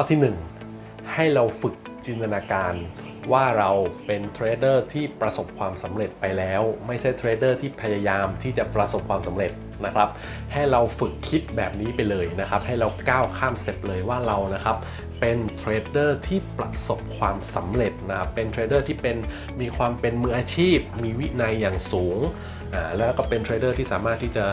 ข้อที่ 1 ให้เราฝึกจินตนาการว่าเราเป็นเทรดเดอร์ที่ประสบความสำเร็จไปแล้ว ไม่ใช่เทรดเดอร์ที่พยายามที่จะประสบความสำเร็จ นะครับให้เราฝึกคิดแบบนี้ไปเลยนะครับ ให้เราก้าวข้ามสเต็ปเลยว่าเรานะครับเป็นเทรดเดอร์ที่ประสบความสำเร็จนะครับเป็นเทรดเดอร์ที่เป็นมีความเป็นมืออาชีพ มีวินัยอย่างสูงอ่าแล้วก็เป็นเทรดเดอร์ที่สามารถที่จะ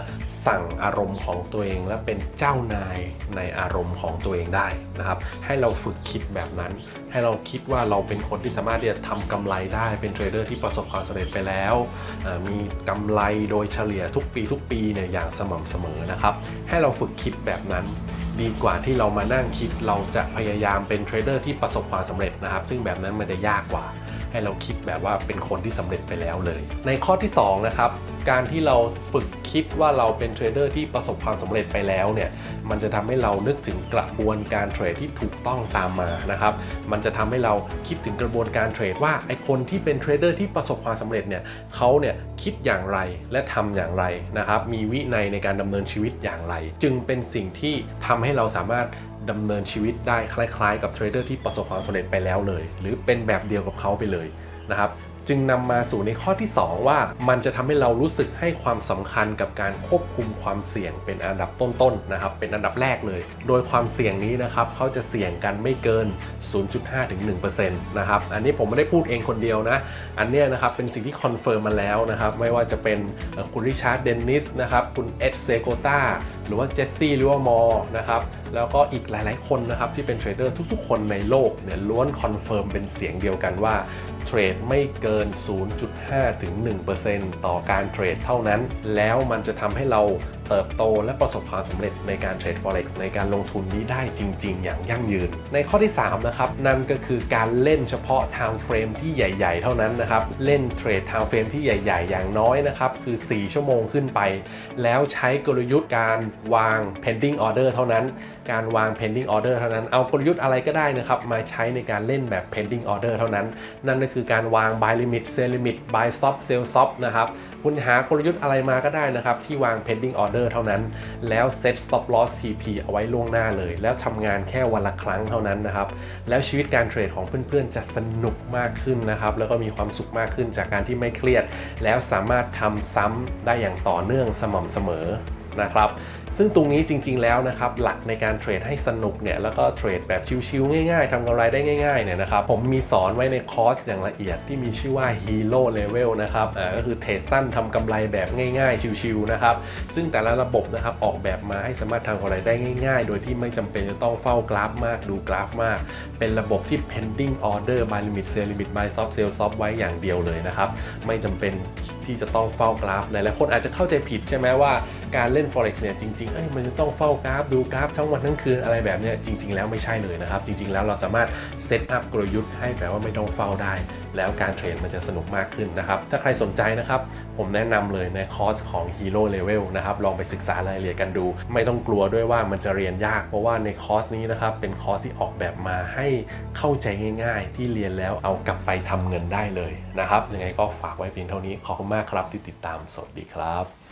สั่งอารมณ์ของตัวเอง และเป็นเจ้านายในอารมณ์ของตัวเองได้นะครับ ให้เราฝึกคิดแบบนั้น ให้เราคิดว่าเราเป็นคนที่สามารถที่จะทำกำไรได้เป็นเทรดเดอร์ที่ประสบความสำเร็จไปแล้วมีกำไรโดยเฉลี่ยทุกปีทุกปีเนี่ยอย่างสม่ำเสมอนะครับ ให้เราฝึกคิดแบบนั้น ดีกว่าที่เรามานั่งคิดเราจะพยายามเป็นเทรดเดอร์ที่ประสบความสำเร็จนะครับ ซึ่งแบบนั้นมันจะยากกว่า ให้เราคิดแบบว่าเป็นคนที่สำเร็จไปแล้วเลย ในข้อที่สองนะครับการที่เราฝึกคิดว่าเราเป็นเทรดเดอร์ที่ประสบความสำเร็จไปแล้วเนี่ยมันจะทำให้เรานึกถึงกระบวนการเทรดที่ถูกต้องตามมานะครับมันจะทำให้เราคิดถึงกระบวนการเทรดว่าไอคนที่เป็นเทรดเดอร์ที่ประสบความสำเร็จเนี่ยเขาเนี่ยคิดอย่างไรและทำอย่างไรนะครับมีวินัยในการดำเนินชีวิตอย่างไร จึงเป็นสิ่งที่ทำให้เราสามารถ ดำเนินชีวิตได้คล้ายๆ กับเทรดเดอร์ที่ประสบความสำเร็จไปแล้วเลย หรือเป็นแบบเดียวกับเขาไปเลยนะครับจึงนำมาสู่ในข้อที่ 2 ว่ามันจะทำให้เรารู้สึกให้ความสำคัญกับการควบคุมความเสี่ยงเป็นอันดับต้นๆนะครับเป็นอันดับแรกเลย โดยความเสี่ยงนี้นะครับเขาจะเสี่ยงกันไม่เกิน 0.5ถึง1%นะครับอันนี้ผมไม่ได้พูดเองคนเดียวนะ อันเนี้ยนะครับเป็นสิ่งที่คอนเฟิร์มมาแล้วนะครับไม่ว่าจะเป็นคุณริชาร์ดเดนนิสนะครับคุณเอ็ดเซโกตาหรือว่าเจสซี่ลิวมอร์นะครับแล้วก็อีกหลายๆคนนะครับที่เป็นเทรดเดอร์ทุกๆ คนในโลกเนี่ยล้วนคอนเฟิร์มเป็นเสียงเดียวกันว่าเทรดไม่เกิน 0.5 ถึง 1%ต่อการเทรดเท่านั้น แล้วมันจะทำให้เรา เติบโตและประสบความสำเร็จในการเทรด Forex ในการลงทุนนี้ได้จริง ๆ อย่างยั่งยืน ในข้อที่ 3 นะครับ นั่นก็คือการเล่นเฉพาะ time frame ที่ใหญ่ ๆ เท่านั้นนะครับ เล่นเทรด time frame ที่ใหญ่ ๆ อย่างน้อยนะครับ คือ 4 ชั่วโมงขึ้นไป แล้วใช้กลยุทธ์การวาง pending order เท่านั้น การวาง pending order เท่านั้น เอากลยุทธ์อะไรก็ได้นะครับ มาใช้ในการเล่นแบบ pending order เท่านั้น นั่นก็คือการวาง buy limit sell limit buy stop sell stop นะครับ คุณหากลยุทธ์อะไรมาก็ได้นะครับ ที่วาง pending order เท่านั้น แล้ว set stop loss TP เอาไว้ล่วงหน้าเลย แล้วทำงานแค่วันละครั้งเท่านั้นนะครับ แล้วชีวิตการเทรดของเพื่อนๆ จะสนุกมากขึ้นนะครับ แล้วก็มีความสุขมากขึ้นจากการที่ไม่เครียด แล้วสามารถทำซ้ำได้อย่างต่อเนื่องสม่ำเสมอ นะครับซึ่งตรงนี้จริง ๆ แล้วนะครับหลักในการเทรดให้สนุกเนี่ยแล้วก็เทรดแบบชิวๆง่าย ๆทำกำไรได้ง่ายๆเนี่ยนะครับผมมีสอนไว้ในคอร์สอย่างละเอียดที่มีชื่อว่า Hero Level นะครับอ่าก็คือเทรดสั้นทำกำไรแบบง่าย ๆ ชิวๆนะครับซึ่งแต่ละระบบนะครับออกแบบมาให้สามารถทำกำไรได้ง่าย ๆ โดยที่ไม่จำเป็นจะต้องเฝ้ากราฟมากดูกราฟมาก เป็นระบบที่ pending order buy limit sell limit buy stop sell stop ไว้อย่างเดียวเลยนะครับไม่จำเป็นที่จะต้องเฝ้ากราฟหลายๆคนอาจจะเข้าใจผิดใช่ไหมว่า การเล่น forex เนี่ยจริงๆเอ้ยมันจะต้องเฝ้ากราฟดูกราฟทั้งวันทั้งคืนอะไรแบบเนี้ยจริง ๆ แล้วไม่ใช่เลยนะครับ จริง ๆ แล้วเราสามารถเซตอัพกลยุทธ์ให้แบบว่าไม่ต้องเฝ้าได้ แล้วการเทรดมันจะสนุกมากขึ้นนะครับ ถ้าใครสนใจนะครับ ผมแนะนำเลยในคอร์สของ Hero Level นะครับ ลองไปศึกษารายละเอียดกันดู ไม่ต้องกลัวด้วยว่ามันจะเรียนยาก เพราะว่าในคอร์สนี้นะครับเป็นคอร์สที่ออกแบบมาให้เข้าใจง่าย ๆ ที่เรียนแล้วเอากลับไปทำเงินได้เลยนะครับยังไงก็ฝากไว้เพียงเท่านี้ขอบคุณมากครับที่ติดตามสวัสดีครับ